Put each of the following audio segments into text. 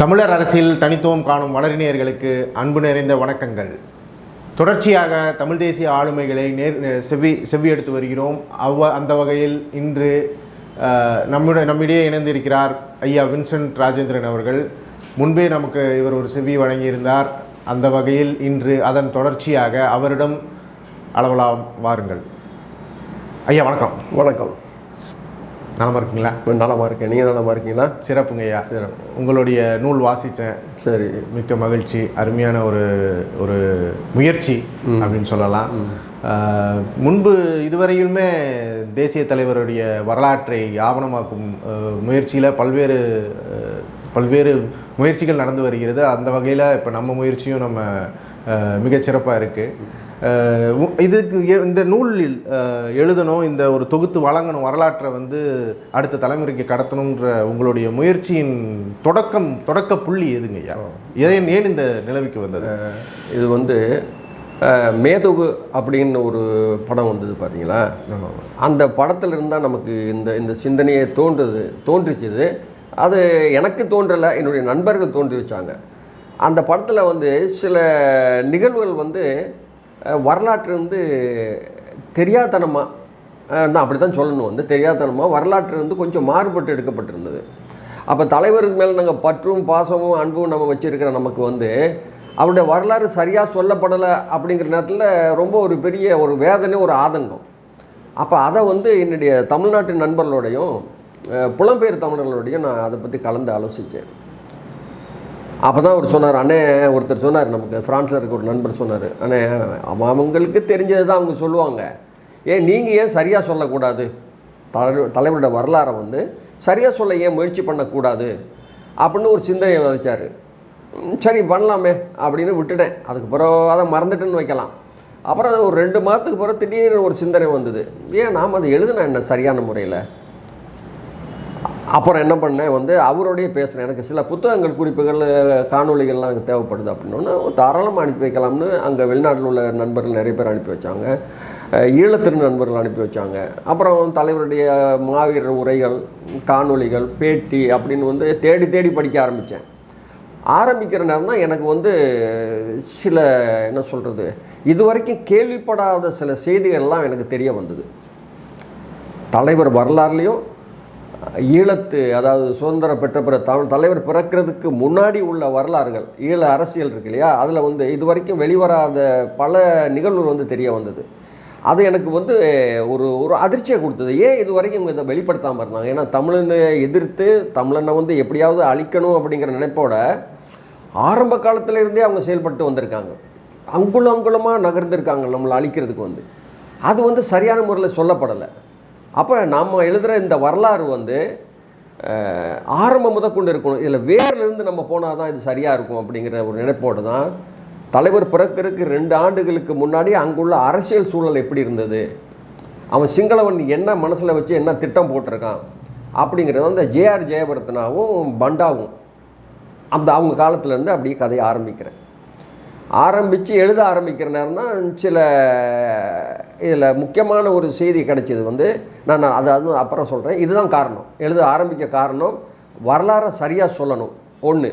தமிழர் அரசியல் தனித்துவம் காணும் வளரினியர்களுக்கு அன்பு நிறைந்த வணக்கங்கள். தொடர்ச்சியாக தமிழ் தேசிய ஆளுமைகளை நேர் செவ்வி செவ்வி எடுத்து வருகிறோம். அவ்வ அந்த வகையில் இன்று நம்முடைய நம்மிடையே இணைந்திருக்கிறார் ஐயா வின்சென்ட் ராஜேந்திரன் அவர்கள். முன்பே நமக்கு இவர் ஒரு செவ்வி வழங்கியிருந்தார். அந்த வகையில் இன்று அதன் தொடர்ச்சியாக அவரிடம் அளவலாம் வாருங்கள். ஐயா வணக்கம். வணக்கம். நலமா இருக்கீங்களா? நலமா இருக்கேன். நீங்கள் நலமா இருக்கீங்களா? சிறப்புங்க ஐயா. சரி உங்களுடைய நூல் வாசித்தேன் சரி. மிக்க மகிழ்ச்சி அருமையான ஒரு ஒரு முயற்சி அப்படின்னு சொல்லலாம். முன்பு இதுவரையிலுமே தேசிய தலைவருடைய வரலாற்றை ஆவணமாக்கும் முயற்சியில் பல்வேறு பல்வேறு முயற்சிகள் நடந்து வருகிறது. அந்த வகையில் இப்போ நம்ம முயற்சியும் நம்ம மிகச்சிறப்பாக இருக்குது இதுக்கு இந்த நூலில் எழுதணும் இந்த ஒரு தொகுத்து வழங்கணும் வரலாற்றை வந்து அடுத்த தலைமுறைக்கு கடத்தணுன்ற உங்களுடைய முயற்சியின் தொடக்கம் தொடக்க புள்ளி எதுங்க ஐயா? ஏன் ஏன் இந்த நிலவுக்கு வந்தது? இது வந்து மேதுகு அப்படின்னு ஒரு படம் வந்தது பார்த்தீங்களா அந்த படத்துல இருந்தால் நமக்கு இந்த இந்த சிந்தனையை தோன்றுது தோன்றிச்சுது அது எனக்கு தோன்றலை என்னுடைய நண்பர்கள் தோன்றி வச்சாங்க. அந்த படத்தில் வந்து சில நிகழ்வுகள் வந்து வரலாற்று வந்து தெரியாதனமாக நான் அப்படி தான் சொல்லணும். வந்து தெரியாதனமாக வரலாற்று வந்து கொஞ்சம் மாறுபட்டு எடுக்கப்பட்டிருந்தது. அப்போ தலைவருக்கு மேலே நாங்கள் பற்றும் பாசமும் அன்பும் நம்ம வச்சுருக்கிற நமக்கு வந்து அவருடைய வரலாறு சரியாக சொல்லப்படலை அப்படிங்கிற நேரத்தில் ரொம்ப ஒரு பெரிய ஒரு வேதனை ஒரு ஆதங்கம். அப்போ அதை வந்து என்னுடைய தமிழ்நாட்டு நண்பர்களோடையும் புலம்பெயர் தமிழர்களோடையும் நான் அதை பற்றி கலந்து ஆலோசித்தேன். அப்போ தான் அவர் சொன்னார் அண்ணே ஒருத்தர் சொன்னார் நமக்கு ஃப்ரான்ஸில் இருக்க ஒரு நண்பர் சொன்னார். அண்ணே அவ- அவங்களுக்கு தெரிஞ்சது தான் அவங்க சொல்லுவாங்க. ஏன் நீங்கள் ஏன் சரியாக சொல்லக்கூடாது? தலை தலைவரோட வரலாறை வந்து சரியாக சொல்ல ஏன் முயற்சி பண்ணக்கூடாது? அப்படின்னு ஒரு சிந்தனையை விதைச்சார். ம், சரி பண்ணலாமே அப்படின்னு விட்டுட்டேன். அதுக்கு பிறகு அதை மறந்துட்டுன்னு வைக்கலாம். அப்புறம் அது ஒரு ரெண்டு மாதத்துக்கு பிறகு திடீர்னு ஒரு சிந்தனை வந்தது. ஏன் நாம் அதை எழுதுனேன் என்ன சரியான முறையில்? அப்புறம் என்ன பண்ணேன் வந்து அவரோடைய பேசுகிறேன் எனக்கு சில புத்தகங்கள் குறிப்புகள் காணொளிகள்லாம் எனக்கு தேவைப்படுது அப்படின்னோன்னு தாராளமாக அனுப்பி வைக்கலாம்னு அங்கே வெளிநாட்டில் உள்ள நண்பர்கள் நிறைய பேர் அனுப்பி வச்சாங்க. ஈழத்திரு நண்பர்கள் அனுப்பி வச்சாங்க. அப்புறம் தலைவருடைய மாவீரர் உரைகள் காணொளிகள் பேட்டி அப்படின்னு வந்து தேடி தேடி படிக்க ஆரம்பித்தேன் ஆரம்பிக்கிற நேரம் தான் எனக்கு வந்து சில என்ன சொல்கிறது இதுவரைக்கும் கேள்விப்படாத சில செய்திகள்லாம் எனக்கு தெரிய வந்தது. தலைவர் வரலாறுலேயும் ஈழத்து அதாவது சுதந்திரம் பெற்ற பிற தமிழ் தலைவர் பிறக்கிறதுக்கு முன்னாடி உள்ள வரலாறுகள் ஈழ அரசியல் இருக்கு இல்லையா? அதில் வந்து இது வரைக்கும் வெளிவராத பல நிகழ்வுகள் வந்து தெரிய வந்தது. அது எனக்கு வந்து ஒரு ஒரு அதிர்ச்சியை கொடுத்தது. ஏன் இது வரைக்கும் இவங்க இதை வெளிப்படுத்தாமல் இருந்தாங்க? ஏன்னா தமிழனை எதிர்த்து தமிழனை வந்து எப்படியாவது அழிக்கணும் அப்படிங்கிற நினைப்போட ஆரம்ப காலத்திலேருந்தே அவங்க செயல்பட்டு வந்திருக்காங்க. அங்குலம் அங்குலமாக நகர்ந்துருக்காங்க நம்மளை அழிக்கிறதுக்கு வந்து. அது வந்து சரியான முறையில் சொல்லப்படலை. அப்போ நம்ம எழுதுகிற இந்த வரலாறு வந்து ஆரம்பம் முதல் கொண்டு இருக்கணும். இதில் வேர்லேருந்து நம்ம போனால் தான் இது சரியாக இருக்கும் அப்படிங்கிற ஒரு நினைப்போடு தான் தலைவர் பிறக்கிறதுக்கு ரெண்டு ஆண்டுகளுக்கு முன்னாடி அங்குள்ள அரசியல் சூழல் எப்படி இருந்தது? அவன் சிங்களவன் என்ன மனசில் வச்சு என்ன திட்டம் போட்டிருக்கான்? அப்படிங்கிறது அந்த ஜேஆர் ஜெயபரத்னாவும் பண்டாவும் அந்த அவங்க காலத்துலேருந்து அப்படியே கதையை ஆரம்பிக்கிறேன். ஆரம்பித்து எழுத ஆரம்பிக்கிற நேரம் தான் சில இதில் முக்கியமான ஒரு செய்தி கிடைச்சிது வந்து நான் அதை அது அப்புறம் சொல்கிறேன் இதுதான் காரணம். எழுத ஆரம்பிக்க காரணம் வரலாறை சரியாக சொல்லணும். ஒன்று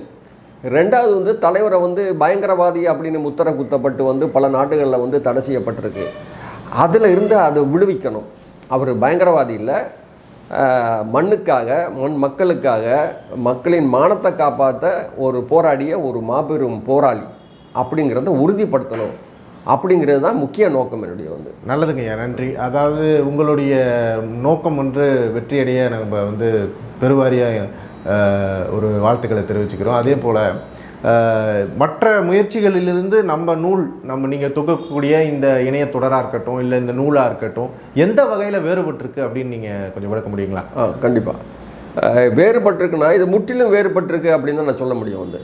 ரெண்டாவது வந்து தலைவரை வந்து பயங்கரவாதி அப்படின்னு முத்திர குத்தப்பட்டு வந்து பல நாடுகளில் வந்து தடை செய்யப்பட்டிருக்கு. அதில் இருந்து அதை விடுவிக்கணும். அவர் பயங்கரவாதி இல்லை. மண்ணுக்காக மண் மக்களுக்காக மக்களின் மானத்தை காப்பாற்ற ஒரு போராடிய ஒரு மாபெரும் போராளி. அப்படிங்கிறத உறுதிப்படுத்தணும். அப்படிங்கிறது தான் முக்கிய நோக்கம் என்னுடைய வந்து. நல்லதுங்க ஐயா நன்றி. அதாவது உங்களுடைய நோக்கம் ஒன்று வெற்றியடைய நம்ம வந்து பெருவாரியாக ஒரு வாழ்த்துக்களை தெரிவிச்சுக்கிறோம். அதே போல் மற்ற முயற்சிகளிலிருந்து நம்ம நூல் நம்ம நீங்கள் தொகுக்கக்கூடிய இந்த இணைய தொடராக இருக்கட்டும் இல்லை இந்த நூலாக இருக்கட்டும் எந்த வகையில் வேறுபட்டிருக்கு அப்படின்னு நீங்கள் கொஞ்சம் விளக்க முடியுங்களா? கண்டிப்பாக வேறுபட்டிருக்குன்னா இது முற்றிலும் வேறுபட்டிருக்கு அப்படின்னு தான் நான் சொல்ல முடியும் வந்து.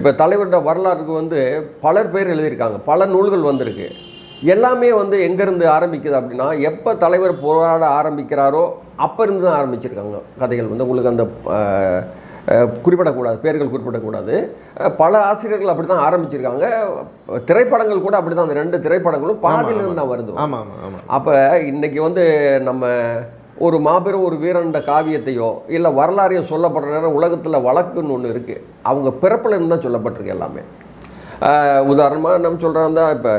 இப்போ தலைவரோட வரலாறுக்கு வந்து பலர் பேர் எழுதியிருக்காங்க. பல நூல்கள் வந்திருக்கு. எல்லாமே வந்து எங்கேருந்து ஆரம்பிக்குது அப்படின்னா எப்போ தலைவர் போராட ஆரம்பிக்கிறாரோ அப்போ இருந்து தான் ஆரம்பிச்சிருக்காங்க கதைகள் வந்து. உங்களுக்கு அந்த குறிப்பிடக்கூடாது பேர்கள் குறிப்பிடக்கூடாது. பல ஆசிரியர்கள் அப்படி தான் ஆரம்பிச்சிருக்காங்க. திரைப்படங்கள் கூட அப்படி தான் அந்த ரெண்டு திரைப்படங்களும் பாதியிலிருந்து தான் வருது. ஆமாம் ஆமாம் அப்போ இன்னைக்கு வந்து நம்ம ஒரு மாபெரும் ஒரு வீரண்ட காவியத்தையோ இல்லை வரலாறையோ சொல்லப்படுற நேரம் உலகத்தில் வழக்குன்னு ஒன்று இருக்குது அவங்க பிறப்பில் இருந்து தான் சொல்லப்பட்டிருக்கு எல்லாமே. உதாரணமாக நம்ம சொல்கிறோம் இப்போ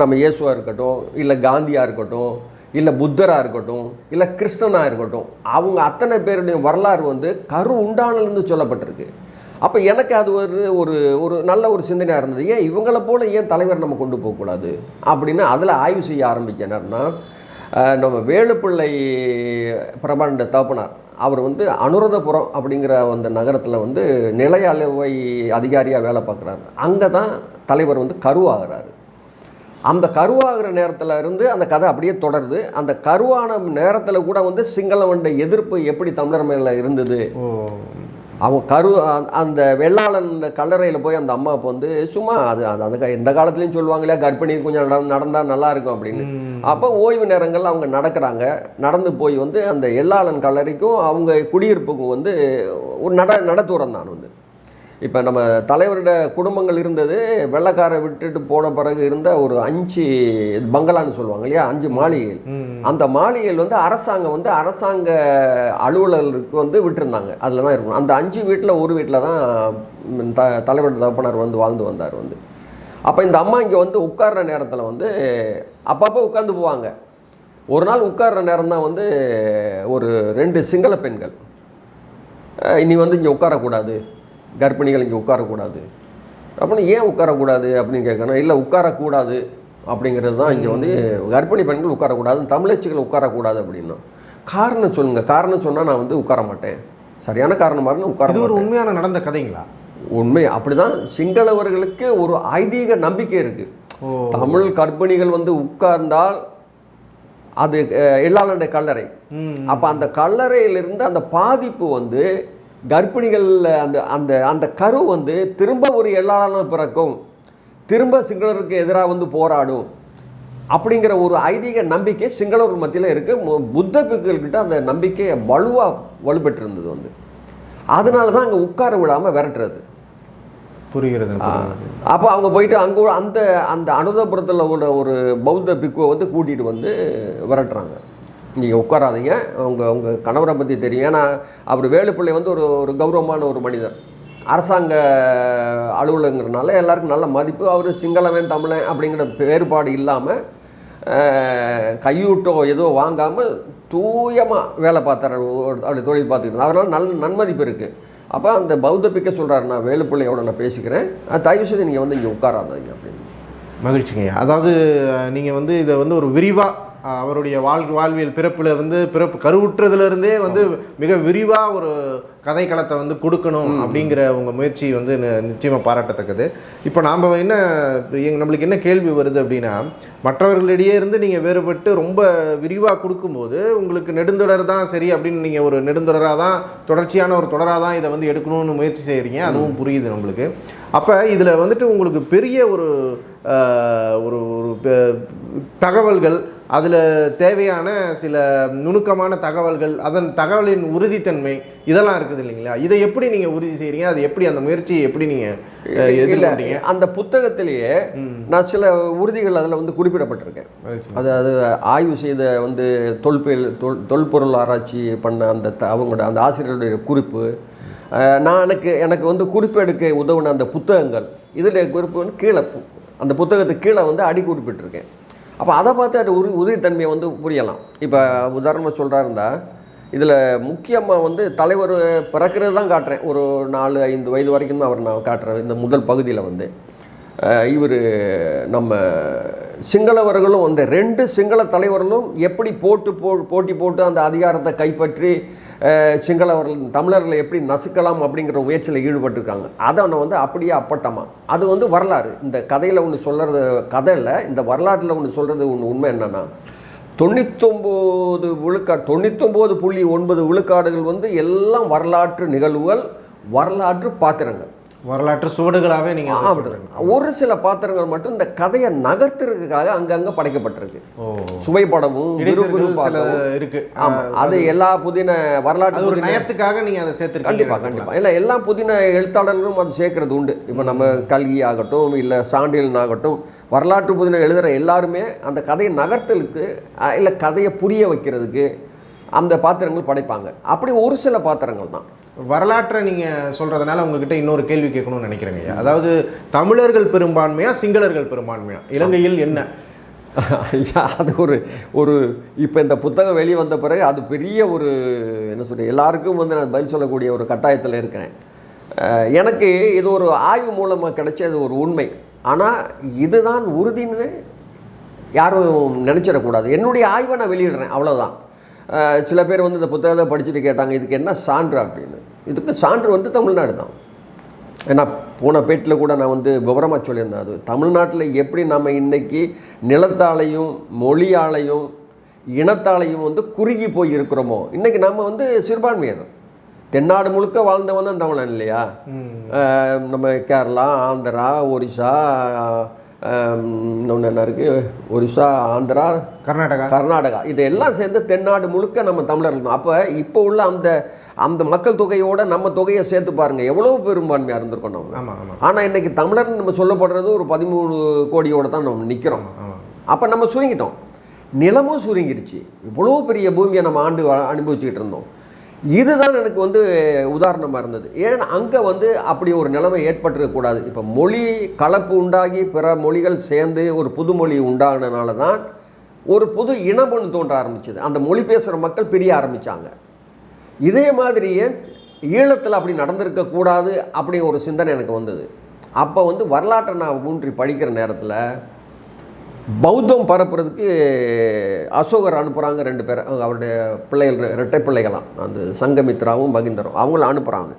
நம்ம இயேசுவாக இருக்கட்டும் இல்லை காந்தியாக இருக்கட்டும் இல்லை புத்தராக இருக்கட்டும் இல்லை கிருஷ்ணனாக இருக்கட்டும் அவங்க அத்தனை பேருடைய வரலாறு வந்து கரு உண்டானிலிருந்து சொல்லப்பட்டிருக்கு. அப்போ எனக்கு அது ஒரு ஒரு ஒரு நல்ல ஒரு சிந்தனையாக இருந்தது. ஏன் இவங்களை போல் ஏன் தலைவர் நம்ம கொண்டு போகக்கூடாது? அப்படின்னு அதில் ஆய்வு செய்ய ஆரம்பிச்சேன்னா நம்ம வேலுப்பிள்ளை பிரபாண்ட தகப்பனார் அவர் வந்து அனுரதபுரம் அப்படிங்கிற அந்த நகரத்தில் வந்து நிலைய அளவை அதிகாரியாக வேலை பார்க்குறாரு. அங்கே தான் தலைவர் வந்து கருவாகிறாரு. அந்த கருவாகிற நேரத்தில் இருந்து அந்த கதை அப்படியே தொடருது. அந்த கருவான நேரத்தில் கூட வந்து சிங்களவண்ட எதிர்ப்பு எப்படி தமிழர் மேலே இருந்தது? அவன் கரு அந்த- அந்த வெள்ளாளன் கல்லறையில் போய் அந்த அம்மா அப்போ வந்து சும்மா அது அது அந்த எந்த காலத்துலேயும் சொல்லுவாங்களே கர்ப்பிணி கொஞ்சம் நட நடந்தால் நல்லா இருக்கும் அப்படின்னு. அப்போ ஓய்வு நேரங்கள்ல அவங்க நடக்கிறாங்க. நடந்து போய் வந்து அந்த எள்ளாளன் கல்லறைக்கும் அவங்க குடியிருப்புக்கும் வந்து ஒரு நட நட தூரம் தான் வந்து. இப்போ நம்ம தலைவரோட குடும்பங்கள் இருந்தது வெள்ளைக்காரை விட்டுட்டு போன பிறகு இருந்த ஒரு அஞ்சு பங்களான்னு சொல்லுவாங்க இல்லையா? அஞ்சு மாளிகைகள். அந்த மாளிகைகள் வந்து அரசாங்கம் வந்து அரசாங்க அலுவலர்களுக்கு வந்து விட்டுருந்தாங்க. அதில் தான் இருக்கணும். அந்த அஞ்சு வீட்டில் ஒரு வீட்டில் தான் த தலைவர் தகப்பனார் வந்து வாழ்ந்து வந்தார் வந்து. அப்போ இந்த அம்மா இங்கே வந்து உட்கார்ற நேரத்தில் வந்து அப்பப்போ உட்காந்து போவாங்க. ஒரு நாள் உட்கார்ற நேரம் தான் வந்து ஒரு ரெண்டு சிங்கள பெண்கள் இனி வந்து இங்கே உட்காரக்கூடாது. கர்ப்பிணிகள் இங்கே உட்காரக்கூடாது. அப்படின்னு ஏன் உட்காரக்கூடாது அப்படின்னு கேட்குறேன் இல்லை உட்காரக்கூடாது அப்படிங்கிறது தான் இங்கே வந்து கர்ப்பிணி பெண்கள் உட்காரக்கூடாது தமிழச்சிகள் உட்காரக்கூடாது அப்படின்னா. காரணம் சொல்லுங்கள் காரணம் சொன்னால் நான் வந்து உட்கார மாட்டேன். சரியான காரணமாக இருந்தால் உட்கார இது ஒரு உண்மையான நடந்த கதைங்களா? உண்மை. அப்படிதான் சிங்களவர்களுக்கு ஒரு ஐதீக நம்பிக்கை இருக்குது தமிழ் கர்ப்பிணிகள் வந்து உட்கார்ந்தால் அது எள்ளாளனுடைய கல்லறை. அப்போ அந்த கல்லறையிலிருந்து அந்த பாதிப்பு வந்து கர்ப்பிணிகள் அந்த அந்த அந்த கரு வந்து திரும்ப ஒரு எள்ளாளன பிறக்கும். திரும்ப சிங்களருக்கு எதிராக வந்து போராடும். அப்படிங்கிற ஒரு ஐதீக நம்பிக்கை சிங்களவர் மத்தியில் இருக்குது புத்த பிக்குகள்கிட்ட அந்த நம்பிக்கை வலுவாக வலுப்பெற்றிருந்தது வந்து. அதனால தான் அங்கே உட்கார விடாமல் விரட்டுறது. புரிகிறது. அப்போ அவங்க போயிட்டு அங்கே அந்த அந்த அனுதபுரத்தில் உள்ள ஒரு பௌத்த பிக்குவை வந்து கூட்டிகிட்டு வந்து விரட்டுறாங்க. நீங்கள் உட்காராதீங்க. அவங்க உங்கள் கணவரை பற்றி தெரியும். ஏன்னா அவர் வேலுப்பிள்ளை வந்து ஒரு ஒரு கௌரவமான ஒரு மனிதர். அரசாங்க அலுவலகங்கிறனால எல்லாருக்கும் நல்ல மதிப்பு. அவர் சிங்களவன் தமிழன் அப்படிங்கிற வேறுபாடு இல்லாமல் கையூட்டோ ஏதோ வாங்காமல் தூயமாக வேலை பார்த்தாரு. அப்படி தொழில் பார்த்துக்கிட்டு அதனால் நல்ல நன்மதிப்பு இருக்குது அப்போ அந்த பௌத்த பிக்க சொல்கிறார் நான் வேலுப்பிள்ளையோட நான் பேசிக்கிறேன். தயவு செய்து நீங்கள் வந்து இங்கே உட்காராதீங்க அப்படின்னு. மகிழ்ச்சிங்க. அதாவது நீங்கள் வந்து இதை வந்து ஒரு விரிவாக அவருடைய வாழ் வாழ்வியல் பிறப்புல வந்து பிறப்பு கருவுற்றதுல இருந்தே வந்து மிக விரிவா ஒரு கதைக்களத்தை வந்து கொடுக்கணும் அப்படிங்கிற உங்க முயற்சி வந்து நி- நிச்சயமா பாராட்டத்தக்கது. இப்போ நாம என்ன நம்மளுக்கு என்ன கேள்வி வருது அப்படின்னா மற்றவர்களிடையே இருந்து நீங்க வேறுபட்டு ரொம்ப விரிவா கொடுக்கும்போது உங்களுக்கு நெடுந்தொடர் தான் சரி அப்படின்னு நீங்க ஒரு நெடுந்தொடராக தான் தொடர்ச்சியான ஒரு தொடராக தான் இதை வந்து எடுக்கணும்னு முயற்சி செய்கிறீங்க அதுவும் புரியுது நம்மளுக்கு. அப்போ இதில் வந்துட்டு உங்களுக்கு பெரிய ஒரு ஒரு தகவல்கள் அதில் தேவையான சில நுணுக்கமான தகவல்கள் அதன் தகவலின் உறுதித்தன்மை இதெல்லாம் இருக்குது இல்லைங்களா? இதை எப்படி நீங்கள் உறுதி செய்கிறீங்க அது எப்படி அந்த முயற்சியை எப்படி நீங்கள் எதிர்கொண்டீங்க அந்த புத்தகத்திலேயே நான் சில உறுதிகள் அதில் வந்து குறிப்பிடப்பட்டிருக்கேன். அது அது ஆய்வு செய்த வந்து தொல்பியல் தொல் தொல்பொருள் ஆராய்ச்சி பண்ண அந்த த- அவங்களோட அந்த ஆசிரியருடைய குறிப்பு. நான் எனக்கு எனக்கு வந்து குறிப்பெடுக்க உதவுன அந்த புத்தகங்கள் இதில் குறிப்பு வந்து கீழே அந்த புத்தகத்துக்கு கீழே வந்து அடி குறிப்பிட்டிருக்கேன். அப்போ அதை பார்த்து அது உறு உதவித்தன்மையை வந்து புரியலாம். இப்போ உதாரணமாக சொல்கிறா இருந்தால் இதில் முக்கியமாக வந்து தலைவர் பிறக்கிறது தான் காட்டுறேன். ஒரு நாலு ஐந்து வயது வரைக்கும் தான் அவர் நான் காட்டுறேன். இந்த முதல் பகுதியில் வந்து. இவர் நம்ம சிங்களவர்களும் அந்த ரெண்டு சிங்கள தலைவர்களும் எப்படி போட்டு போ போட்டி போட்டு அந்த அதிகாரத்தை கைப்பற்றி சிங்களவர்கள் தமிழர்களை எப்படி நசுக்கலாம் அப்படிங்கிற முயற்சியில் ஈடுபட்டிருக்காங்க. அதை நான் வந்து அப்படியே அப்பட்டமா. அது வந்து வரலாறு. இந்த கதையில் ஒன்று சொல்கிறது கதையில் இந்த வரலாற்றில் ஒன்று சொல்கிறது ஒன்று உண்மை என்னென்னா தொண்ணூத்தொம்போது விழுக்காடு தொண்ணூத்தொம்போது புள்ளி ஒன்பது விழுக்காடுகள் வந்து எல்லாம் வரலாற்று நிகழ்வுகள் வரலாற்று பாத்திரங்கள். வரலாற்று சுவடுகளாகவே நீங்கள் ஒரு சில பாத்திரங்கள் மட்டும் இந்த கதையை நகர்த்துறதுக்காக அங்கங்கே படைக்கப்பட்டிருக்கு. சில விறுவிறுப்பாகவும். இருக்கு. ஆமா. அது எல்லா புதின வரலாற்று ஒரு நயத்துக்காக நீங்கள் அதை சேர்த்துருக்கீங்க. கண்டிப்பாக கண்டிப்பாக இல்லை எல்லா புதின எழுத்தாளர்களும் அது சேர்க்கறது உண்டு. இப்போ நம்ம கல்கி ஆகட்டும் இல்லை சாண்டியன் ஆகட்டும் வரலாற்று புதின எழுதுகிற எல்லாருமே அந்த கதையை நகர்த்தலுக்கு இல்லை கதையை புரிய வைக்கிறதுக்கு அந்த பாத்திரங்கள் படைப்பாங்க. அப்படி ஒரு சில பாத்திரங்கள் தான். வரலாற்றை நீங்கள் சொல்கிறதுனால உங்ககிட்ட இன்னொரு கேள்வி கேட்கணும்னு நினைக்கிறேங்க அதாவது தமிழர்கள் பெரும்பான்மையா சிங்களர்கள் பெரும்பான்மையா? இலங்கையில் என்ன? ஐயா அது ஒரு ஒரு இப்போ இந்த புத்தகம் வெளியே வந்த பிறகு அது பெரிய ஒரு என்ன சொல்ற எல்லாருக்கும் வந்து நான் பதில் சொல்லக்கூடிய ஒரு கட்டாயத்தில் இருக்கிறேன். எனக்கு இது ஒரு ஆய்வு மூலமாக கிடைச்சது ஒரு உண்மை. ஆனால் இதுதான் உறுதின்னு யாரும் நினச்சிடக்கூடாது. என்னுடைய ஆய்வை நான் வெளியிடுறேன் அவ்வளோதான் சில பேர் வந்து இந்த புத்தகத்தை படிச்சுட்டு கேட்டாங்க இதுக்கு என்ன சான்று அப்படின்னு. இதுக்கு சான்று வந்து தமிழ்நாடு தான். ஏன்னா போன பேட்டில் கூட நான் வந்து விவரமாக சொல்லியிருந்தேன் அது தமிழ்நாட்டில் எப்படி நம்ம இன்னைக்கு நிலத்தாலையும் மொழியாலையும் இனத்தாலையும் வந்து குறுகி போய் இருக்கிறோமோ இன்னைக்கு நம்ம வந்து சிறுபான்மையினர். தென்னாடு முழுக்க வாழ்ந்தவன் தான் தமிழன் இல்லையா? நம்ம கேரளா ஆந்திரா ஒரிசா இன்னொன்று என்ன இருக்குது ஒரிசா ஆந்திரா கர்நாடகா. கர்நாடகா. இதெல்லாம் சேர்ந்து தென்னாடு முழுக்க நம்ம தமிழர்கள். அப்போ இப்போ உள்ள அந்த அந்த மக்கள் தொகையோட நம்ம தொகையை சேர்த்து பாருங்க. எவ்வளோ பெரும்பான்மையாக இருந்திருக்கோம் நம்ம. ஆனால் இன்னைக்கு தமிழர்னு நம்ம சொல்லப்படுறது ஒரு பதிமூணு கோடியோட தான் நம்ம நிற்கிறோம் அப்போ நம்ம சுருங்கிட்டோம். நிலமும் சுருங்கிருச்சு. இவ்வளோ பெரிய பூமியை நம்ம ஆண்டு அனுபவிச்சுக்கிட்டு இருந்தோம். இதுதான் எனக்கு வந்து உதாரணமாக இருந்தது. ஏன்னா அங்கே வந்து அப்படி ஒரு நிலைமை ஏற்பட்டிருக்கக்கூடாது இப்போ மொழி கலப்பு உண்டாகி பிற மொழிகள் சேர்ந்து ஒரு புது மொழி உண்டானனால தான் ஒரு புது இனம் ஒன்று தோன்ற ஆரம்பிச்சது. அந்த மொழி பேசுகிற மக்கள் பிரிய ஆரம்பித்தாங்க இதே மாதிரியே ஈழத்தில் அப்படி நடந்திருக்கக்கூடாது அப்படி ஒரு சிந்தனை எனக்கு வந்தது. அப்போ வந்து வரலாற்றை நான் ஊன்றி படிக்கிற நேரத்தில் பௌத்தம் பரப்புறதுக்கு அசோகர் அனுப்புகிறாங்க ரெண்டு பேர். அவருடைய பிள்ளைகள் ரெ- இரட்டை பிள்ளைகளாம் அந்த சங்கமித்ராவும் மகிந்தரும். அவங்கள அனுப்புகிறாங்க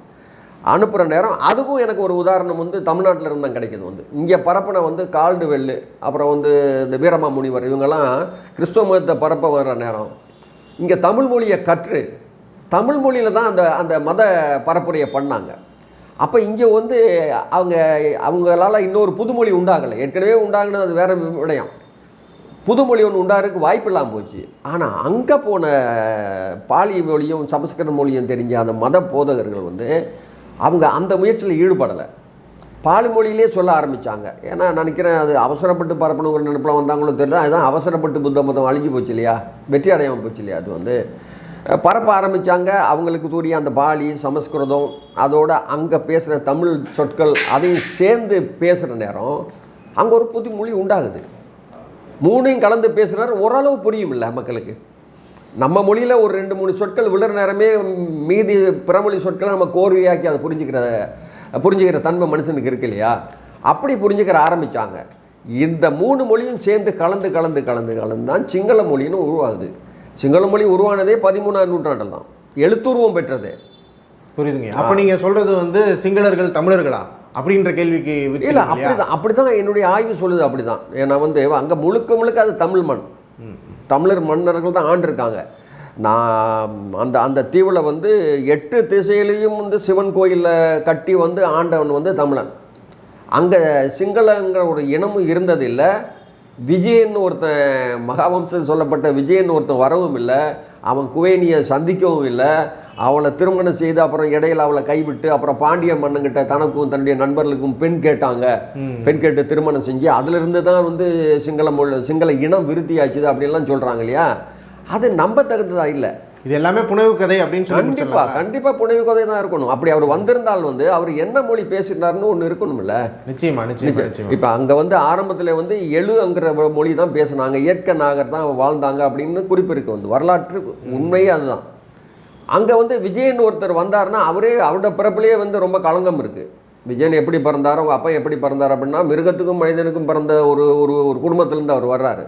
அனுப்புகிற நேரம் அதுக்கும் எனக்கு ஒரு உதாரணம் வந்து தமிழ்நாட்டில் இருந்தால் கிடைக்கிது வந்து. இங்கே பரப்பின வந்து கால்டு வெள்ளு அப்புறம் வந்து இந்த வீரமா முனிவர் இவங்கெல்லாம் கிறிஸ்துவ மதத்தை பரப்ப வர்ற நேரம். இங்கே தமிழ் மொழியை கற்று தமிழ் மொழியில் தான் அந்த அந்த மத பரப்புரையை பண்ணாங்க. அப்போ இங்கே வந்து அவங்க அவங்களால இன்னொரு புதுமொழி உண்டாகலை. ஏற்கனவே உண்டாகினது அது வேற விடயம். புதுமொழி ஒன்று உண்டாருக்கு வாய்ப்பு இல்லாமல் போச்சு. ஆனால் அங்கே போன பாலி மொழியும் சமஸ்கிருத மொழியும் தெரிஞ்ச அந்த மத போதகர்கள் வந்து அவங்க அந்த முயற்சியில் ஈடுபடலை. பாலி மொழியிலே சொல்ல ஆரம்பித்தாங்க ஏன்னா நினைக்கிறேன் அது அவசரப்பட்டு பரப்பணுங்கிற நினைப்பில் வந்தாங்களோ தெரியல. அதுதான் அவசரப்பட்டு புத்த மதம் அழிஞ்சு போச்சு இல்லையா? வெற்றி அடையாமல் போச்சு இல்லையா? அது வந்து பரப்ப ஆரம்பித்தாங்க அவங்களுக்கு தூரிய அந்த பாலி சமஸ்கிருதம் அதோட அங்கே பேசுகிற தமிழ் சொற்கள் அதையும் சேர்ந்து பேசுகிற நேரம் அங்கே ஒரு புது மொழி உண்டாகுது. மூணையும் கலந்து பேசுகிறார் ஓரளவு புரியும் இல்லை மக்களுக்கு. நம்ம மொழியில் ஒரு ரெண்டு மூணு சொற்கள் விழுற நேரமே மீதி பிறமொழி சொற்களை நம்ம கோர்வையாக்கி அதை புரிஞ்சுக்கிற புரிஞ்சுக்கிற தன்மை மனுஷனுக்கு இருக்கு இல்லையா? அப்படி புரிஞ்சுக்கிற ஆரம்பித்தாங்க இந்த மூணு மொழியும் சேர்ந்து கலந்து கலந்து கலந்து கலந்து தான் சிங்கள மொழின்னு உருவாகுது. சிங்கள மொழி உருவானதே பதிமூணாம் நூற்றாண்டில் தான் எழுத்துருவம் பெற்றதே. புரியுதுங்க. அப்ப நீங்க சொல்றது வந்து சிங்களர்கள் தமிழர்களா? அப்படின்ற கேள்விக்கு இல்லை? அப்படிதான் அப்படிதான் என்னுடைய ஆய்வு சொல்லுது அப்படிதான். ஏன்னா வந்து அங்கே முழுக்க முழுக்க அது தமிழ் மண். தமிழர் மன்னர்கள் தான் ஆண்டிருக்காங்க நான் அந்த அந்த தீவில் வந்து எட்டு திசையிலையும் வந்து சிவன் கோயிலில் கட்டி வந்து ஆண்டவன் வந்து தமிழன். அங்கே சிங்களங்கிற ஒரு இனமும் இருந்தது இல்லை விஜயன் ஒருத்தன் மகாவம்சத்தில் சொல்லப்பட்ட விஜயன் ஒருத்தன் வரவும் இல்லை. அவன் குவேனியை சந்திக்கவும் இல்லை. அவளை திருமணம் செய்து அப்புறம் இடையில அவளை கைவிட்டு அப்புறம் பாண்டிய மன்னங்கிட்ட தனக்கும் தன்னுடைய நண்பர்களுக்கும் பெண் கேட்டாங்க. பெண் கேட்டு திருமணம் செஞ்சு அதிலிருந்து தான் வந்து சிங்கள மொழி சிங்கள இனம் விருத்தியாச்சுது அப்படின்லாம் சொல்கிறாங்க இல்லையா? அது நம்பத்தகுந்ததா இல்லை. இது எல்லாமே புனைவு கதை அப்படின்னு சொல்லி கண்டிப்பா முடிச்சிடலாம். கண்டிப்பா புனைவு கதை தான் இருக்கணும். அப்படி அவர் வந்திருந்தால் வந்து அவர் என்ன மொழி பேசினார்னு ஒன்று இருக்கணும்ல? நிச்சயமா நிச்சயமா இப்போ அங்கே வந்து ஆரம்பத்தில் வந்து எழுங்கிற மொழி தான் பேசுனாங்க. இயற்கை நாகர் தான் வாழ்ந்தாங்க அப்படின்னு குறிப்பு இருக்கு. வந்து வரலாற்று உண்மையே அதுதான். அங்கே வந்து விஜயன் ஒருத்தர் வந்தாருன்னா அவரே அவரோட பிறப்பிலேயே வந்து ரொம்ப களங்கம் இருக்குது விஜயன் எப்படி பிறந்தார் அவங்க அப்பா எப்படி பிறந்தார் அப்படின்னா மிருகத்துக்கும் மனிதனுக்கும் பிறந்த ஒரு ஒரு ஒரு குடும்பத்திலேருந்து அவர் வர்றாரு.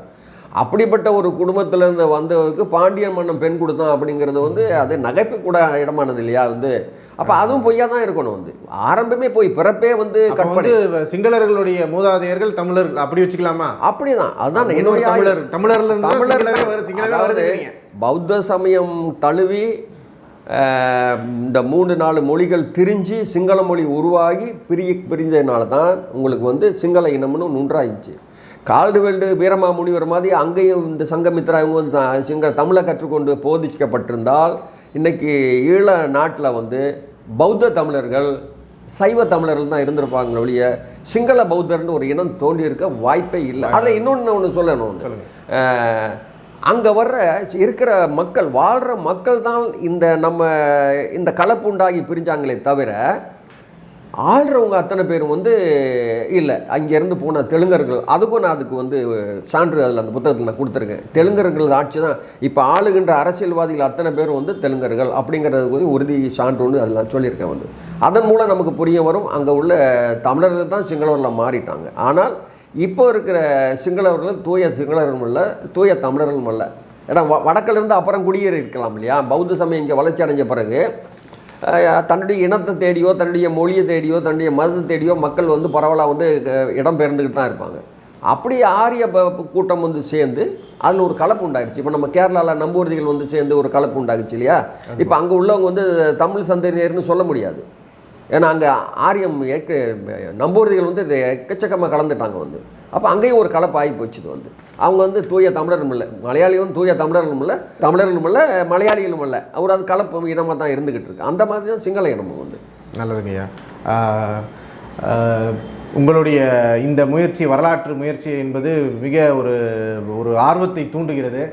அப்படிப்பட்ட ஒரு குடும்பத்திலேருந்து வந்தவருக்கு பாண்டிய மன்னன் பெண் கொடுத்தான் அப்படிங்கிறது வந்து அது நகைப்பு கூட இடமானது இல்லையா வந்து? அப்போ அதுவும் பொய்யா தான் இருக்கணும் வந்து. ஆரம்பமே போய் பிறப்பே வந்து வந்து சிங்களர்களுடைய மூதாதையர்கள் தமிழர் அப்படி வச்சுக்கலாமா? அப்படிதான். அதுதான் என்னுடைய. தமிழர் தமிழர்ல தமிழர். பௌத்த சமயம் தழுவி இந்த மூணு நாலு மொழிகள் திரிஞ்சு சிங்கள மொழி உருவாகி பிரிய பிரிஞ்சதுனால தான் உங்களுக்கு வந்து சிங்கள இனம்னு ஒன்று உண்டாயிடுச்சு கால்டுவெல்டு வீரமா முனிவர் மாதிரி அங்கேயும் இந்த சங்கமித்ரா இவங்க சிங்கள தமிழை கற்றுக்கொண்டு போதிக்கப்பட்டிருந்தால் இன்னைக்கு ஈழ நாட்டில் வந்து பௌத்த தமிழர்கள் சைவ தமிழர்கள் தான் இருந்திருப்பாங்களே ஒழிய சிங்கள பௌத்தர்னு ஒரு இனம் தோன்றி இருக்க வாய்ப்பே இல்லை. அதில் இன்னொன்று ஒன்று சொல்லணும் அங்கே வர்ற இருக்கிற மக்கள் வாழ்கிற மக்கள் தான் இந்த நம்ம இந்த கலப்பு உண்டாகி பிரிஞ்சாங்களே தவிர ஆள்றவங்க அத்தனை பேரும் வந்து இல்லை அங்கேருந்து போன தெலுங்கர்கள் அதுக்கும் நான் அதுக்கு வந்து சான்று அதில் அந்த புத்தகத்தில் நான் கொடுத்துருக்கேன். தெலுங்கர்கள் ஆட்சி தான் இப்போ ஆளுகின்ற அரசியல்வாதிகள் அத்தனை பேரும் வந்து தெலுங்கர்கள் அப்படிங்கிறது வந்து உறுதி சான்று ஒன்று அதில் நான் சொல்லியிருக்கேன் வந்து. அதன் மூலம் நமக்கு புரிய வரும் அங்கே உள்ள தமிழர்கள் தான் சிங்களவரில் மாறிட்டாங்க. ஆனால் இப்போ இருக்கிற சிங்களவர்கள் தூய சிங்களவர்களும் இல்லை தூய தமிழர்களும் இல்லை. ஏன்னா வ வடக்கிலிருந்து அப்புறம் குடியேறி இருக்கலாம் இல்லையா? பௌத்த சமயம் இங்கே வளர்ச்சி அடைஞ்ச பிறகு தன்னுடைய இனத்தை தேடியோ தன்னுடைய மொழியை தேடியோ தன்னுடைய மதத்தை தேடியோ மக்கள் வந்து பரவலாக வந்து இடம் பெயர்ந்துக்கிட்டு தான் இருப்பாங்க. அப்படி ஆரிய ப- கூட்டம் வந்து சேர்ந்து அதில் ஒரு கலப்பு உண்டாயிடுச்சு இப்போ நம்ம கேரளாவில் நம்பூர்திகள் வந்து சேர்ந்து ஒரு கலப்பு உண்டாகுச்சு இல்லையா? இப்போ அங்கே உள்ளவங்க வந்து தமிழ் சந்ததியினர்னு சொல்ல முடியாது. ஏன்னா அங்கே ஆரியம் ஏக்க நம்பூர்திகள் வந்து இது எக்கச்சக்கமாக கலந்துட்டாங்க வந்து. அப்போ அங்கேயும் ஒரு கலப்பு ஆகி போச்சு இது வந்து. அவங்க வந்து தூய தமிழரும் இல்லை. மலையாளியும் தூய தமிழர்களும் இல்லை தமிழர்களும் இல்லை மலையாளிகளும் இல்லை. அவர் அது கலப்பு இனமாக தான் இருந்துக்கிட்டு இருக்கு. அந்த மாதிரி தான் சிங்கள இனமும் வந்து. நல்லதுங்கய்யா உங்களுடைய இந்த முயற்சி வரலாற்று முயற்சி என்பது மிக ஒரு ஒரு ஆர்வத்தை தூண்டுகிறது.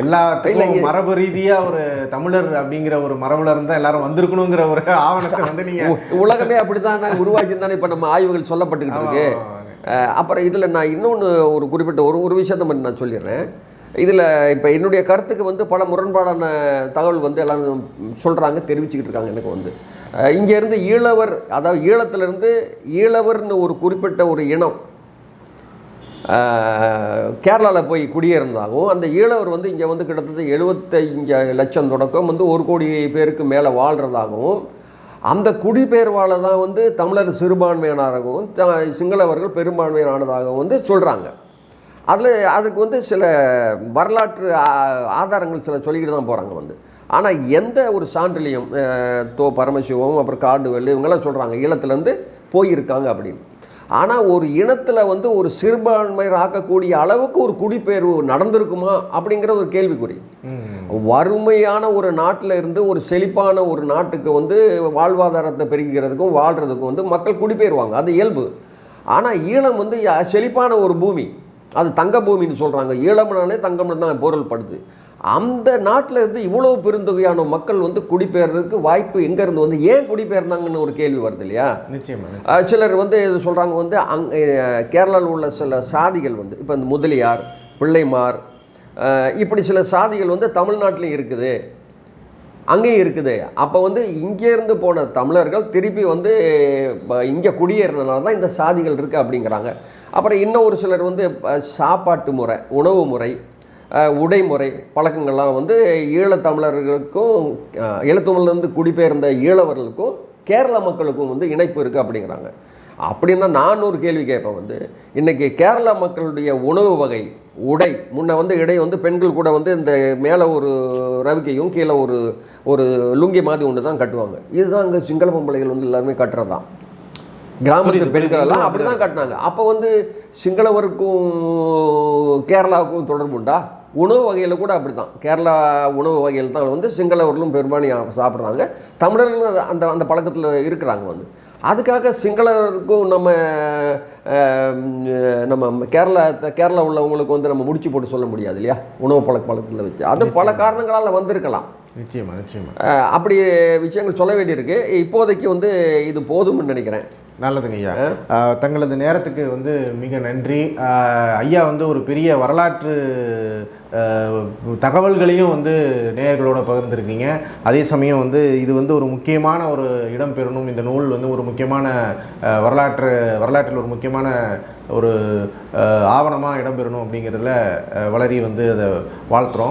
இல்ல, மரபு ரீதியா ஒரு தமிழர் அப்படிங்கிற ஒரு மரபுல இருந்தா எல்லாரும் வந்திருக்கணுங்கிற ஒரு ஆவணத்தை வந்து நீங்க உலகமே அப்படித்தான் உருவாக்கி தானே இப்போ நம்ம ஆய்வுகள் சொல்லப்பட்டுக்கிட்டு இருக்கு. அப்புறம் இதில் நான் இன்னொன்று ஒரு குறிப்பிட்ட ஒரு ஒரு விஷயத்தை மட்டும் நான் சொல்லிடுறேன். இதில் இப்போ என்னுடைய கருத்துக்கு வந்து பல முரண்பாடான தகவல் வந்து எல்லாரும் சொல்கிறாங்க தெரிவிச்சுக்கிட்டு இருக்காங்க எனக்கு வந்து. இங்கேருந்து ஈழவர் அதாவது ஈழத்திலிருந்து ஈழவர்னு ஒரு குறிப்பிட்ட ஒரு இனம் கேரளாவில் போய் குடியேறினதாகவும் அந்த ஈழவர் வந்து இங்கே வந்து கிட்டத்தட்ட எழுபத்தஞ்சு லட்சம் தொடக்கம் வந்து ஒரு கோடி பேருக்கு மேலே வாழ்கிறதாகவும் அந்த குடிபெயர்வால் தான் வந்து தமிழர் சிறுபான்மையினராகவும் த- சிங்களவர்கள் பெரும்பான்மையினானதாகவும் வந்து சொல்கிறாங்க அதில் அதுக்கு வந்து சில வரலாற்று ஆதாரங்கள் சில சொல்லிக்கிட்டு தான் போகிறாங்க வந்து. ஆனால் எந்த ஒரு சான்றிலையும் தோ பரமசிவம் அப்புறம் காடுவெல் இவங்கெல்லாம் சொல்கிறாங்க ஈழத்துலேருந்து போயிருக்காங்க அப்படின்னு. ஆனால் ஒரு இனத்தில் வந்து ஒரு சிறுபான்மையர் ஆக்கக்கூடிய அளவுக்கு ஒரு குடிபெயர்வு நடந்திருக்குமா அப்படிங்கிற ஒரு கேள்விக்குறி. வறுமையான ஒரு நாட்டில் இருந்து ஒரு செழிப்பான ஒரு நாட்டுக்கு வந்து வாழ்வாதாரத்தை பெருக்கிறதுக்கும் வாழ்கிறதுக்கும் வந்து மக்கள் குடிபெயர்வாங்க. அது இயல்பு. ஆனால் ஈழம் வந்து செழிப்பான ஒரு பூமி. அது தங்க பூமின்னு சொல்கிறாங்க ஈழம்னாலே தங்கம்னு தான் பொருள்படுது. அந்த நாட்டில் இருந்து இவ்வளோ பெருந்தொகையான மக்கள் வந்து குடிபெயர்றதுக்கு வாய்ப்பு எங்கேருந்து வந்து ஏன் குடிபெயர்ந்தாங்கன்னு ஒரு கேள்வி வருது இல்லையா? நிச்சயமா நிச்சயமா. அஹ் சிலர் வந்து இது சொல்கிறாங்க வந்து அங் கேரளாவில் உள்ள சில சாதிகள் வந்து இப்போ இந்த முதலியார் பிள்ளைமார் இப்படி சில சாதிகள் வந்து தமிழ்நாட்டிலையும் இருக்குது. அங்கேயும் இருக்குது. அப்போ வந்து இங்கேருந்து போன தமிழர்கள் திருப்பி வந்து இங்கே குடியேறினால தான் இந்த சாதிகள் இருக்குது அப்படிங்கிறாங்க. அப்புறம் இன்னும் ஒரு சிலர் வந்து சாப்பாட்டு முறை உணவு முறை உடைமுறை பழக்கங்கள்லாம் வந்து ஈழத்தமிழர்களுக்கும் ஈழத்தமிழ்லேருந்து குடிபெயர்ந்த ஈழவர்களுக்கும் கேரள மக்களுக்கும் வந்து இணைப்பு இருக்குது அப்படிங்கிறாங்க. அப்படின்னா நான் ஒரு கேள்வி கேட்பேன் வந்து. இன்றைக்கி கேரள மக்களுடைய உணவு வகை உடை. முன்ன வந்து இடை வந்து பெண்கள் கூட வந்து இந்த மேலே ஒரு ரவிக்கையும் கீழே ஒரு ஒரு லுங்கி மாதிரி ஒன்று தான் கட்டுவாங்க. இதுதான் அங்கே சிங்கள பொம்பளைகள் வந்து எல்லாருமே கட்டுறது தான் கிராமத்து பெண்கள் எல்லாம். அப்படி தான் கட்டினாங்க. அப்போ வந்து சிங்களவருக்கும் கேரளாவுக்கும் தொடர்பு உண்டா? உணவு வகையில் கூட அப்படி தான் கேரளா உணவு வகையில் தான் வந்து சிங்களவர்களும் பெரும்பாலும் சாப்பிட்றாங்க. தமிழர்களும் அந்த அந்த பழக்கத்தில் இருக்கிறாங்க வந்து. அதுக்காக சிங்களருக்கும் நம்ம நம்ம கேரளா கேரளா உள்ளவங்களுக்கு வந்து நம்ம முடிச்சு போட்டு சொல்ல முடியாது இல்லையா? உணவு பழக்க பழக்கத்தில் வச்சு. அது பல காரணங்களால் வந்திருக்கலாம். நிச்சயமா நிச்சயமா. அஹ், அப்படி விஷயங்கள் சொல்ல வேண்டியிருக்கு. இப்போதைக்கு வந்து இது போதும்னு நினைக்கிறேன். நல்லதுங்க ஐயா. தங்களது நேரத்துக்கு வந்து மிக நன்றி. ஐயா வந்து ஒரு பெரிய வரலாற்று தகவல்களையும் வந்து நேயர்களோட பகிர்ந்துருக்கீங்க. அதே சமயம் வந்து இது வந்து ஒரு முக்கியமான ஒரு இடம் பெறணும். இந்த நூல் வந்து ஒரு முக்கியமான வரலாற்று வரலாற்றில் ஒரு முக்கியமான ஒரு ஆவணமாக இடம்பெறணும் அப்படிங்கிறதுல வளரி வந்து அதை வாழ்த்துறோம்.